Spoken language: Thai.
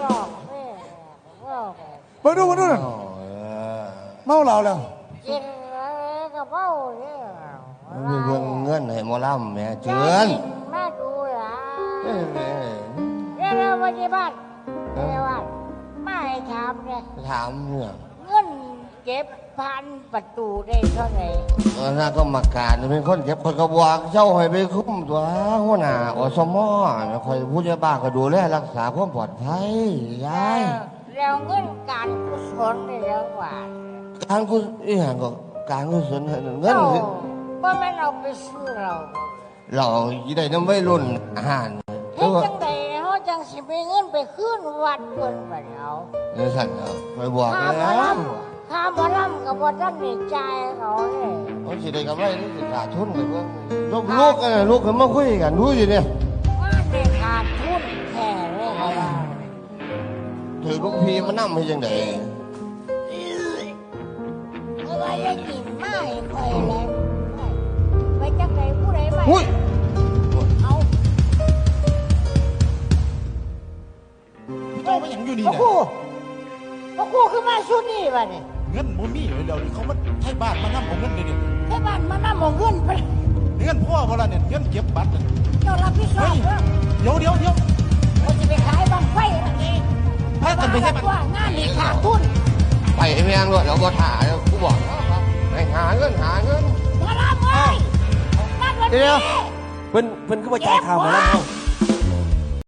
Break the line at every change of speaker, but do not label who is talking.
หลอกแม่หลอก
เบิ่งดูเบิ่งดูนั่น
เออ
เมาเหล้าแล้ว
กินอะไรก็เมาเนี่ย
มีเบิ่งเงินให้หมอลำแหม่เจือน
มาดูหลา
เอ้ยแหม่
เรียกเรามาที่บ้านเรียกว่าไม่ให้ถามเนี่ย
ถามเนี่ย
เงิน เก็บพันประตูได้เท่าไหร่
เออน่าก็มาการเป็นคนเก็บคนกระบอกเจ้าให้ไปคุ้มตัวหัวหน้าอสมไม่ค่อยผู้ใหญ่บ้านก็ดูแลรักษาความปลอดภัยยาย
แล้วเงินการกุศลในเรื่องว่า
การกุศลอีหยังก็การกุศลให้เงิน
เจ้าว่ามันเอาไปซื้อเรา
เราสิได้น้ำไว้รุ่นอาหาร
เฮ็ดจังไดเขาจังสิไปเงินไปขึ้นวัดเพิ่นบัดเอา
นี่สั่นเอาไปบอก
ค่าหม
แล้
อ
ว
ลำค่าหมอลำกับบ่ทันได้จ่ายเขาเลย
เขาสิได้กำไรหรือสิขาดทุนกันเบิ่งลูกลูกกันน่ะลูกกันมาคุยกันดูอยู่เนี่ย
ว่าได้ขาดทุนแท้เลยเขาว่า
ถือลูกพีมานั่ให้ยังไง
เพราะว่าอย่ากินไม่ค่อยเลยไปจังไดผู้ใดไป
หุ้ย
เอา
เจ้าไม่ยังอยู่นี่
พ่อ
นะ
ครูพ่อครูคือมาชุดนี้บัดนี้
เงินบ่มีเลยเดี๋ยวนี้เขามาให้บ้านมานํเอาเงินเดี๋ยวนี้
ให้บ้านมานำเอาเงินไป
เงินพ่อบ่ล่ะเนี่ยเงินเก็บบัตรน่ะ
เจ้ารับผิดชอ
เฮ้
บ
ย
เด้อ
เดี๋ยวเดี๋ยวเดี๋ยว
เราจะไปขายบางไฟอันนี้
พากันไปให้บัตร
ว่างานนี้ขาดทุน
ไปเมียงด้วยเดี๋ยวบ่ถ่ายกูบอกแล้วครับไปหาเงินหาเงิน
มาลำเอ้ยนั่นวัน
เดี๋
นี้
ยวเพิ่นเพิ่นก็มาจ่ายค่าหมาแล้วเฮา